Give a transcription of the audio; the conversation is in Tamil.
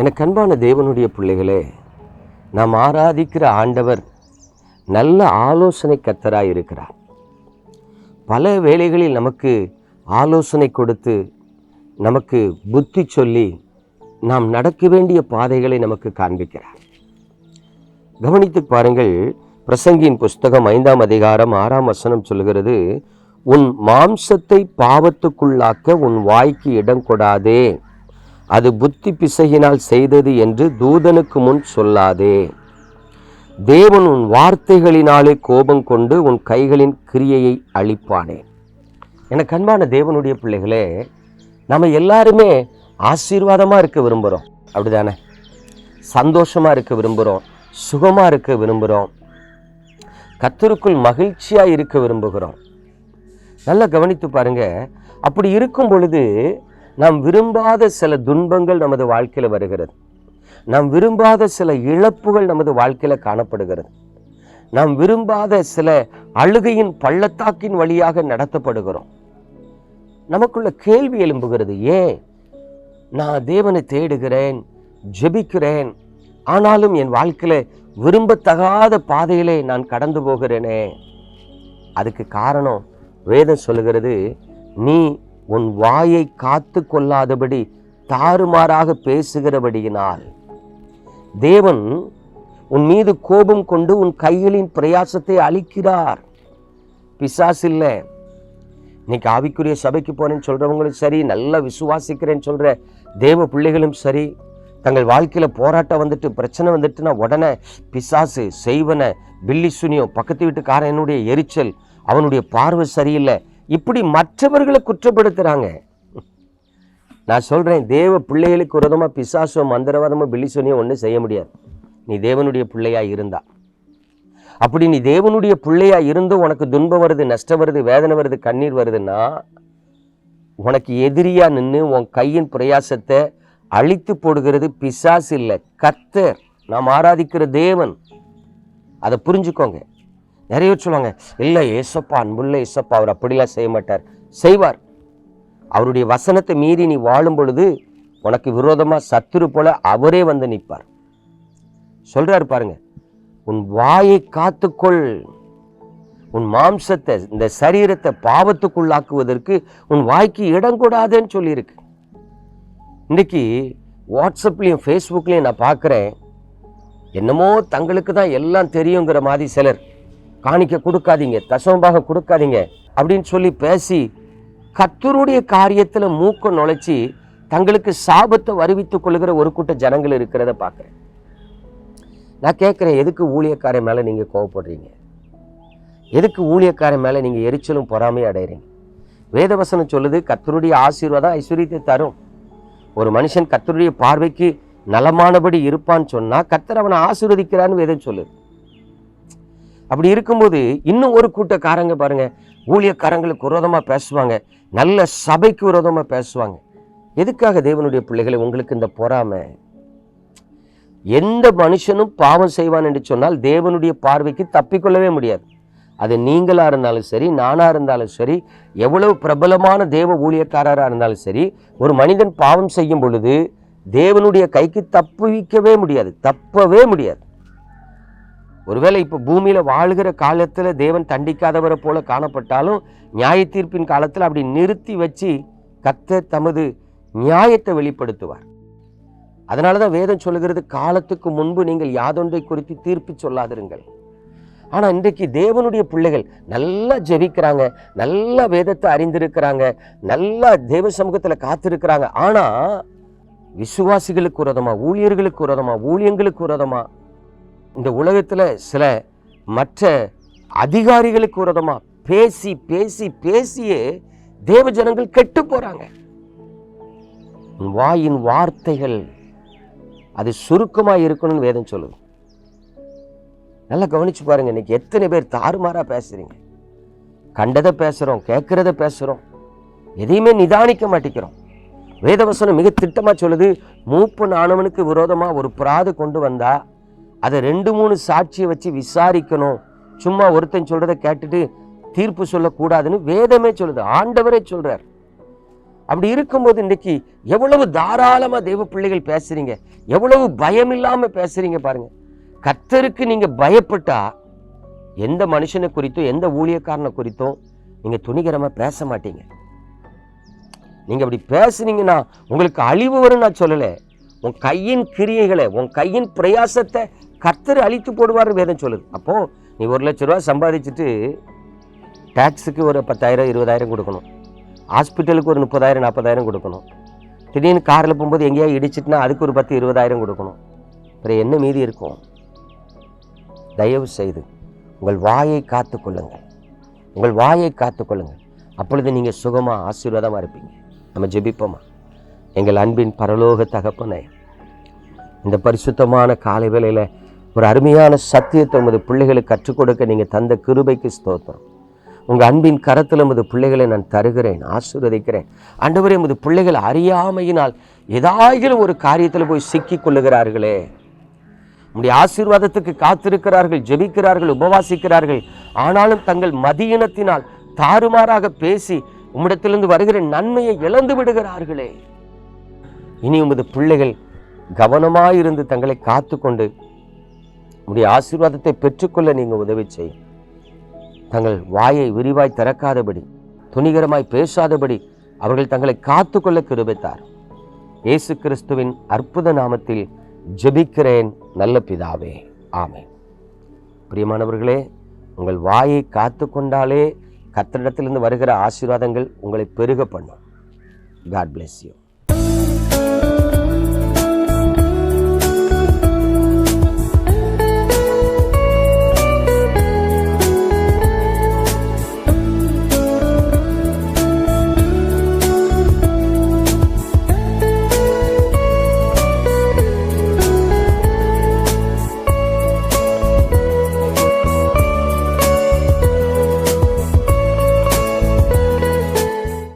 எனக்கு அன்பான தேவனுடைய பிள்ளைகளே நாம் ஆராதிக்கிற ஆண்டவர் நல்ல ஆலோசனை கத்தராக இருக்கிறார். பல வேளைகளில் நமக்கு ஆலோசனை கொடுத்து நமக்கு புத்தி சொல்லி நாம் நடக்க வேண்டிய பாதைகளை நமக்கு காண்பிக்கிறார். கவனித்து பாருங்கள் பிரசங்கியின் புஸ்தகம் ஐந்தாம் அதிகாரம் ஆறாம் வசனம் சொல்கிறது உன் மாம்சத்தை பாவத்துக்குள்ளாக்க உன் வாய்க்கு இடம் கொடாதே. அது புத்தி பிசகினால் செய்தது என்று தூதனுக்கு முன் சொல்லாதே. தேவன் உன் வார்த்தைகளினாலே கோபம் கொண்டு உன் கைகளின் கிரியையை அழிப்பானே. எனக்கு அன்பான தேவனுடைய பிள்ளைகளே நம்ம எல்லாருமே ஆசீர்வாதமாக இருக்க விரும்புகிறோம் அப்படிதானே? சந்தோஷமாக இருக்க விரும்புகிறோம் சுகமாக இருக்க விரும்புகிறோம் கத்தருக்குள் மகிழ்ச்சியாக இருக்க விரும்புகிறோம். நல்லா கவனித்து பாருங்கள் அப்படி இருக்கும் பொழுது நாம் விரும்பாத சில துன்பங்கள் நமது வாழ்க்கையில் வருகிறது. நாம் விரும்பாத சில இழப்புகள் நமது வாழ்க்கையில் காணப்படுகிறது. நாம் விரும்பாத சில அழுகையின் பள்ளத்தாக்கின் வழியாக நடத்தப்படுகிறோம். நமக்குள்ள கேள்வி எழும்புகிறது ஏன்? நான் தேவனை தேடுகிறேன் ஜெபிக்கிறேன் ஆனாலும் என் வாழ்க்கையில் விரும்பத்தகாத பாதையிலே நான் கடந்து போகிறேனே? அதுக்கு காரணம் வேதம் சொல்லுகிறது நீ உன் வாயை காத்து கொள்ளாதபடி தாறுமாறாக பேசுகிறபடியினால். தேவன் உன் மீது கோபம் கொண்டு உன் கைகளின் பிரயாசத்தை அளிக்கிறார் பிசாசு இல்லை. இன்னைக்கு ஆவிக்குரிய சபைக்கு போறேன்னு சொல்றவங்களும் சரி நல்லா விசுவாசிக்கிறேன்னு சொல்ற தேவ பிள்ளைகளும் சரி தங்கள் வாழ்க்கையில் போராட்டம் வந்துட்டு பிரச்சனை வந்துட்டுனா உடனே பிசாசு செய்வன பில்லி சுனியோ பக்கத்து வீட்டுக்காரனுடைய எரிச்சல் அவனுடைய பார்வை சரியில்லை இப்படி மற்றவர்களை குற்றப்படுத்துகிறாங்க நான் சொல்கிறேன் தேவ பிள்ளைகளுக்கு விரதமாக பிசாசோ மந்திரவாதமோ பில்லிசோனியோ ஒன்றும் செய்ய முடியாது. நீ தேவனுடைய பிள்ளையாக இருந்தா. அப்படி நீ தேவனுடைய பிள்ளையாக இருந்தும் உனக்கு துன்பம் வருது நஷ்டம் வருது வேதனை வருது கண்ணீர் வருதுன்னா உனக்கு எதிரியாக நின்று உன் கையின் பிரயாசத்தை அழித்து போடுகிறது பிசாசு இல்லை கத்தர் நாம் ஆராதிக்கிற தேவன். அதை புரிஞ்சுக்கோங்க. நிறைய பேர் சொல்லுவாங்க இல்லை ஏசப்பா அன்புள்ள ஏசப்பா அவர் அப்படிலாம் செய்ய மாட்டார். செய்வார். அவருடைய வசனத்தை மீறி நீ வாழும் பொழுது உனக்கு விரோதமாக சத்துரு போல அவரே வந்து நிற்பார். சொல்றாரு பாருங்க உன் வாயை காத்துக்கொள். உன் மாம்சத்தை இந்த சரீரத்தை பாவத்துக்குள்ளாக்குவதற்கு உன் வாய்க்கு இடம் கூடாதுன்னு சொல்லியிருக்கு. இன்னைக்கு வாட்ஸ்அப்லேயும் ஃபேஸ்புக்லேயும் நான் பார்க்குறேன் என்னமோ தங்களுக்கு தான் எல்லாம் தெரியுங்கிற மாதிரி சிலர் காணிக்க கொடுக்காதீங்க தசமபாக கொடுக்காதீங்க அப்படின்னு சொல்லி பேசி கத்தருடைய காரியத்தில் மூக்க நுழைச்சி தங்களுக்கு சாபத்தை வருவித்துக் கொள்கிற ஒரு கூட்ட ஜனங்கள் இருக்கிறத பார்க்குறேன். நான் கேட்குறேன் எதுக்கு ஊழியக்காரன் மேலே நீங்கள் கோவப்படுறீங்க? எதுக்கு ஊழியக்காரன் மேலே நீங்கள் எரிச்சலும் பொறாமை அடைகிறீங்க வேதவசனம் சொல்லுது கத்தருடைய ஆசீர்வாதம் ஐஸ்வர்யத்தை தரும். ஒரு மனுஷன் கத்தருடைய பார்வைக்கு நலமானபடி இருப்பான்னு சொன்னால் கத்தர் அவனை ஆசீர்வதிக்கிறான்னு வேதம் சொல்லுது. அப்படி இருக்கும்போது இன்னும் ஒரு கூட்டக்காரங்க பாருங்க ஊழியக்காரங்களுக்கு விரோதமாக பேசுவாங்க நல்ல சபைக்கு விரோதமாக பேசுவாங்க. எதுக்காக தேவனுடைய பிள்ளைகளை உங்களுக்கு இந்த பொறாமை? எந்த மனுஷனும் பாவம் செய்வான் என்று சொன்னால் தேவனுடைய பார்வைக்கு தப்பிக்கொள்ளவே முடியாது. அது நீங்களாக இருந்தாலும் சரி நானாக இருந்தாலும் சரி எவ்வளவு பிரபலமான தேவ ஊழியக்காரராக இருந்தாலும் சரி ஒரு மனிதன் பாவம் செய்யும் பொழுது தேவனுடைய கைக்கு தப்புவிக்கவே முடியாது தப்பவே முடியாது. ஒருவேளை இப்போ பூமியில் வாழ்கிற காலத்தில் தேவன் தண்டிக்காதவரை போல காணப்பட்டாலும் நியாய தீர்ப்பின் காலத்தில் அப்படி நிறுத்தி வச்சு கத்த தமது நியாயத்தை வெளிப்படுத்துவார். அதனால தான் வேதம் சொல்லுகிறது காலத்துக்கு முன்பு நீங்கள் யாதொன்றை குறித்து தீர்ப்பு சொல்லாதிருங்கள். ஆனால் இன்றைக்கு தேவனுடைய பிள்ளைகள் நல்லா ஜெபிக்கிறாங்க நல்லா வேதத்தை அறிந்திருக்கிறாங்க நல்லா தேவ சமூகத்தில் காத்திருக்கிறாங்க. ஆனால் விசுவாசிகளுக்கு உரதமாக ஊழியர்களுக்கு உரதமாக ஊழியங்களுக்கு உரதமாக இந்த உலகத்துல சில மற்ற அதிகாரிகளுக்கு விரோதமா பேசி பேசி பேசியே தேவ ஜனங்கள் கெட்டு போறாங்க. வாயின் வார்த்தைகள் அது சுருக்கமா இருக்கணும்னு வேதம் சொல்லுது. நல்லா கவனிச்சு பாருங்க இன்னைக்கு எத்தனை பேர் தாறுமாறா பேசுறீங்க. கண்டதை பேசுறோம் கேட்குறத பேசுறோம் எதையுமே நிதானிக்க மாட்டேங்கிறோம். வேதவசனம் மிக திட்டமா சொல்லுது மூப்பு நாணவனுக்கு விரோதமா ஒரு பிராது கொண்டு வந்தா அதை ரெண்டு மூணு சாட்சியை வச்சு விசாரிக்கணும். சும்மா ஒருத்தன் சொல்றதை கேட்டுட்டு தீர்ப்பு சொல்லக்கூடாதுன்னு வேதமே சொல்லுது. ஆண்டவரே சொல்றார். அப்படி இருக்கும்போது இன்னைக்கு எவ்வளவு தாராளமாக தெய்வ பிள்ளைகள் பேசுறீங்க. எவ்வளவு பயம் இல்லாமல் பேசுறீங்க பாருங்க. கத்தருக்கு நீங்கள் பயப்பட்டா எந்த மனுஷனை குறித்தும் எந்த ஊழியக்காரனை குறித்தும் நீங்கள் துணிகரமாக பேச மாட்டீங்க. நீங்கள் அப்படி பேசுனீங்கன்னா உங்களுக்கு அழிவு வரும் நான் சொல்லலை. உன் கையின் கிரியைகளை உன் கையின் பிரயாசத்தை கர்த்தர் அழித்து போடுவார் வேதம் சொல்லுது. அப்போ நீ ஒரு லட்ச ரூபா சம்பாதிச்சுட்டு டேக்ஸுக்கு ஒரு பத்தாயிரம் இருபதாயிரம் கொடுக்கணும். ஹாஸ்பிட்டலுக்கு ஒரு முப்பதாயிரம் நாற்பதாயிரம் கொடுக்கணும். திடீர்னு காரில் போகும்போது எங்கேயா இடிச்சிட்டுனா அதுக்கு ஒரு பத்து இருபதாயிரம் கொடுக்கணும். அப்புறம் என்ன மீதி இருக்கும்? தயவு செய்து உங்கள் வாயை காத்துக்கொள்ளுங்கள் உங்கள் வாயை காத்துக்கொள்ளுங்கள் அப்பொழுது நீங்கள் சுகமாக ஆசீர்வாதமாக இருப்பீங்க. நம்ம ஜெபிப்போமா? எங்கள் அன்பின் பரலோக தகப்பனே இந்த பரிசுத்தமான காலை வேளையில் ஒரு அருமையான சத்தியத்தை உமது பிள்ளைகளுக்கு கற்றுக் கொடுக்க நீங்கள் தந்த கிருபைக்கு ஸ்தோத்திரம். உங்கள் அன்பின் கரத்தில் உமது பிள்ளைகளை நான் தருகிறேன் ஆசீர்வதிக்கிறேன். ஆண்டவரே உமது பிள்ளைகள் அறியாமையினால் ஏதாயிலும் ஒரு காரியத்தில் போய் சிக்கிக் கொள்ளுகிறார்களே. உங்களுடைய ஆசீர்வாதத்துக்கு காத்திருக்கிறார்கள் ஜெபிக்கிறார்கள் உபவாசிக்கிறார்கள். ஆனாலும் தங்கள் மதியினத்தினால் தாறுமாறாக பேசி உம்மிடத்திலிருந்து வருகிற நன்மையை இழந்து விடுகிறார்களே. இனி உமது பிள்ளைகள் கவனமாயிருந்து தங்களை காத்துக்கொண்டு உம்முடைய ஆசீர்வாதத்தை பெற்றுக்கொள்ள நீங்கள் உதவி செய்யும். தங்கள் வாயை விரிவாய் திறக்காதபடி துணிகரமாய் பேசாதபடி அவர்கள் தங்களை காத்துக்கொள்ள கிருபித்தார். இயேசு கிறிஸ்துவின் அற்புத நாமத்தில் ஜெபிக்கிறேன் நல்ல பிதாவே. ஆமை பிரியமானவர்களே உங்கள் வாயை காத்து கொண்டாலே கத்தரிடத்திலிருந்து வருகிற ஆசீர்வாதங்கள் உங்களை பெருக பண்ணும். God bless you